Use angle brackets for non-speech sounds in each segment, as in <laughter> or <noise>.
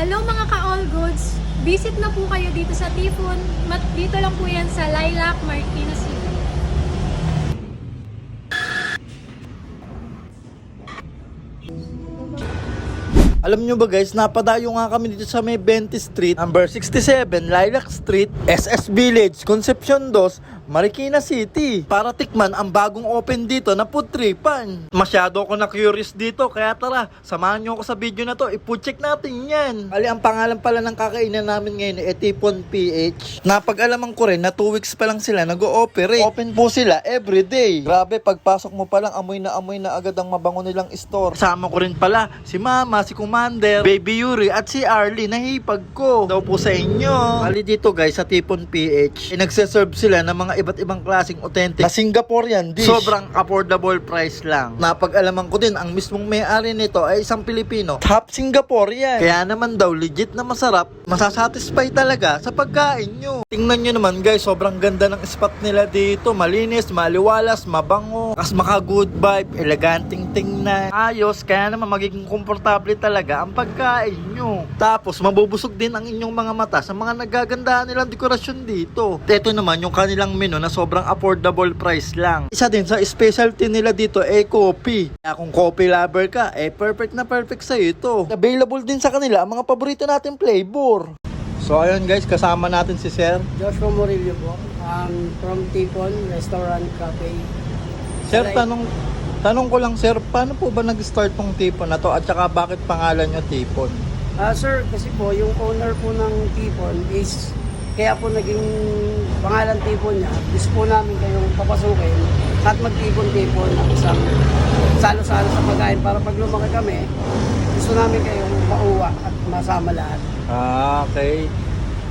Hello mga ka-all goods! Visit na po kayo dito sa Tipon. Mat dito lang po yan sa Lilac, Marikina City. Alam nyo ba guys, napadayo nga kami dito sa may 20 Street, number 67, Lilac Street, SS Village, Concepcion 2, Marikina City. Para tikman ang bagong open dito na putripan. Masyado ako na curious dito, kaya tara, samahan nyo ako sa video na to, ipu-check natin yan. Ali, ang pangalan pala ng kakainan namin ngayon, eh, Tipon PH. Napag-alaman ko rin na 2 weeks pa lang sila nag-ooperate. Open po sila everyday. Grabe, pagpasok mo pa lang, amoy na amoy na agad ang mabango nilang store. Kasama ko rin pala si Mama, si Commander, Baby Yuri at si Arlie na hipag ko. Daw po sa inyo. Ali dito guys sa Tipon PH, eh, nagseserve sila ng mga iba't ibang klaseng authentic na Singaporean dish. Sobrang affordable price lang. Napag-alaman ko din, ang mismong may-ari nito ay isang Pilipino. Top Singaporean. Kaya naman daw, legit na masarap, masasatisfy talaga sa pagkain nyo. Tingnan nyo naman guys, sobrang ganda ng spot nila dito. Malinis, maliwalas, mabango, kas maka good vibe, eleganting tingnan. Ayos, kaya naman magiging komportable talaga ang pagkain nyo. Tapos, mabubusog din ang inyong mga mata sa mga nagagandahan nilang dekorasyon dito. Ito naman yung kanilang menu na sobrang affordable price lang. Isa din sa specialty nila dito ay coffee. Kaya kung coffee lover ka, eh perfect na perfect sa'yo ito. Available din sa kanila ang mga paborito nating flavor. So ayun guys, kasama natin si Sir. Joshua Murillo po, um, from Tipon Restaurant Cafe. Sir, Like- tanong tanong ko lang sir, paano po ba nag-start tong tipon na to at saka bakit pangalan nyo tipon? Ah, sir, kasi po, yung owner po ng Tipon is, kaya po naging pangalan Tipon niya. Gusto po namin kayong papasukin at magtipon-tipon ng isang salo-salo sa pagkain para pag lumaki kami, gusto namin kayong mauwa at masama lahat. Ah, okay.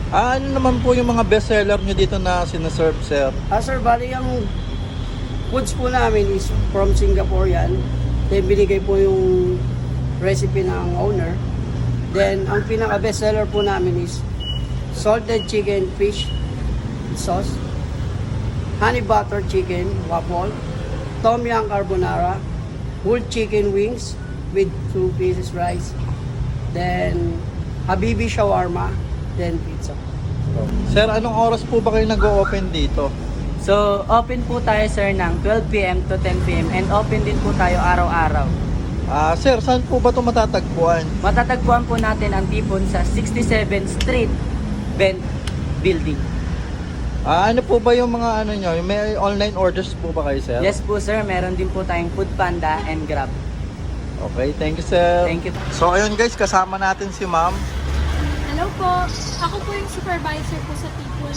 Ah, ano naman po yung mga bestseller nyo dito na sinaserve sir? Ah, sir, bali yung foods po namin is from Singapore yan. Then, binigay po yung recipe ng owner. Then, ang pinaka bestseller po namin is salted chicken fish sauce, honey butter chicken waffle, tom yum carbonara, whole chicken wings with two pieces rice, then habibi shawarma, then pizza. Sir, anong oras po ba kayo nag-open dito? So, open po tayo sir ng 12pm to 10pm and open din po tayo araw-araw. Ah, sir, saan po ba ito matatagpuan? Matatagpuan po natin ang tipon sa 67th Street Bent Building. Ah, ano po ba yung mga ano nyo? May online orders po ba kayo, sir? Yes po sir, meron din po tayong Food Panda and Grab. Okay, thank you, sir. Thank you. So, ayun guys, kasama natin si ma'am. Hello po! Ako po yung supervisor po sa Tipon.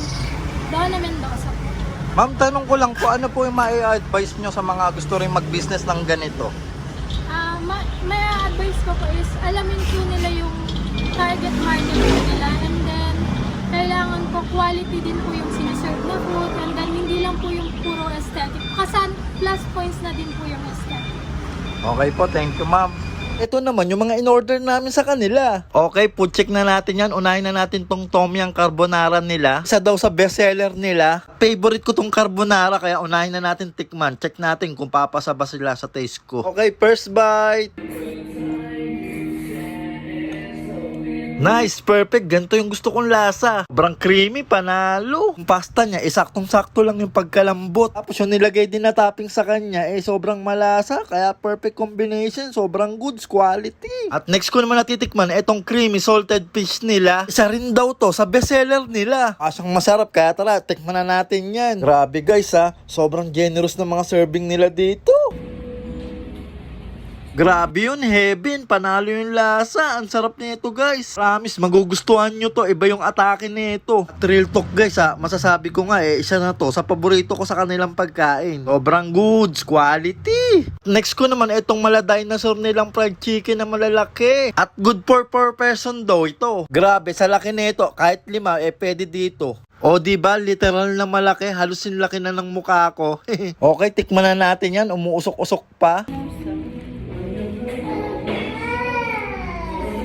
Donna Mendoza po. Ma'am, tanong ko lang po, ano po yung mai-advise nyo sa mga gusto rin mag-business ng ganito? Ah, ma- may advice ko po is alamin po nila yung target market po nila and po quality din po yung sinaserve na food and then hindi lang po yung puro aesthetic. Kasan plus points na din po yung aesthetic. Okay po, thank you ma'am. Ito naman yung mga in-order namin sa kanila. Okay, po check na natin yan. Unahin na natin tong Tom Yum Carbonara nila. Isa daw sa bestseller nila. Favorite ko tong carbonara kaya unahin na natin tikman. Check natin kung papasa ba sila sa taste ko. Okay, first bite. Nice, perfect. Ganito yung gusto kong lasa. Sobrang creamy, panalo. Yung pasta niya, eh, saktong-sakto lang yung pagkalambot. Tapos yung nilagay din na topping sa kanya, eh, sobrang malasa. Kaya perfect combination, sobrang goods, quality. At next ko naman natitikman, itong creamy salted fish nila. Isa rin daw to sa bestseller nila. Asyang masarap, kaya tara, tikman na natin yan. Grabe guys ha, sobrang generous ng mga serving nila dito. Grabe yun, heaven. Panalo yung lasa. Ang sarap nito guys. Promise, magugustuhan nyo to. Iba yung atake nito. At talk guys ha, masasabi ko nga eh, isa na to sa paborito ko sa kanilang pagkain. Sobrang goods, quality. Next ko naman itong mala dinosaur nilang fried chicken na malalaki. At good for per person daw ito. Grabe, sa laki nito, kahit lima, eh pwede dito. O di ba literal na malaki, halos yung laki na ng mukha ko. <laughs> okay, tikman na natin yan, umuusok-usok pa.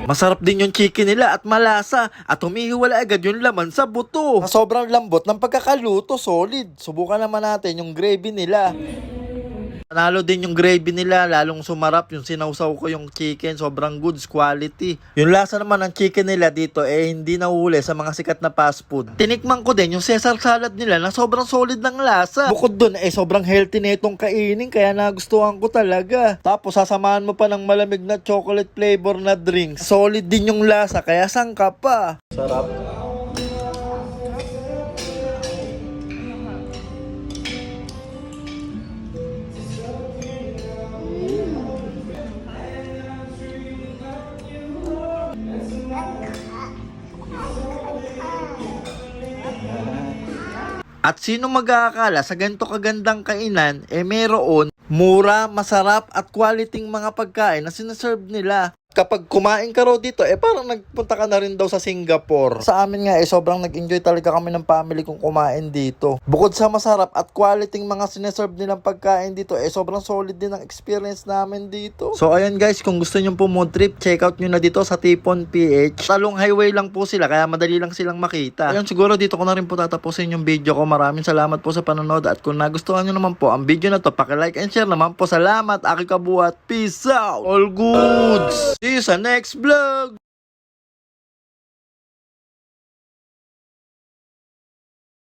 Masarap din yung chicken nila at malasa at humihiwala agad yung laman sa buto. Sobrang lambot ng pagkakaluto, solid. Subukan naman natin yung gravy nila. Panalo din yung gravy nila, lalong sumarap yung sinawsaw ko yung chicken, sobrang goods quality. Yung lasa naman ng chicken nila dito eh hindi nahuli sa mga sikat na fast food. Tinikman ko din yung Caesar salad nila na sobrang solid ng lasa. Bukod dun eh sobrang healthy na itong kainin kaya nagustuhan ko talaga. Tapos sasamahan mo pa ng malamig na chocolate flavor na drinks. Solid din yung lasa kaya sangka pa. Sarap. At sino mag-aakala sa ganito kagandang kainan, eh meron mura, masarap at quality mga pagkain na sinaserve nila. Kapag kumain ka raw dito, eh parang nagpunta ka na rin daw sa Singapore. Sa amin nga, eh sobrang nag-enjoy talaga kami ng family kong kumain dito. Bukod sa masarap at quality mga sinaserve nilang pagkain dito, eh sobrang solid din ang experience namin dito. So ayun guys, kung gusto nyo po mood trip, check out nyo na dito sa Tipon PH. Talong highway lang po sila, kaya madali lang silang makita. Ayun, siguro dito ko na rin po tatapusin yung video ko. Maraming salamat po sa panonood at kung nagustuhan nyo naman po ang video na to, like and share naman po. Salamat, Aki Kabuat. Peace out! All goods! See you sa next vlog!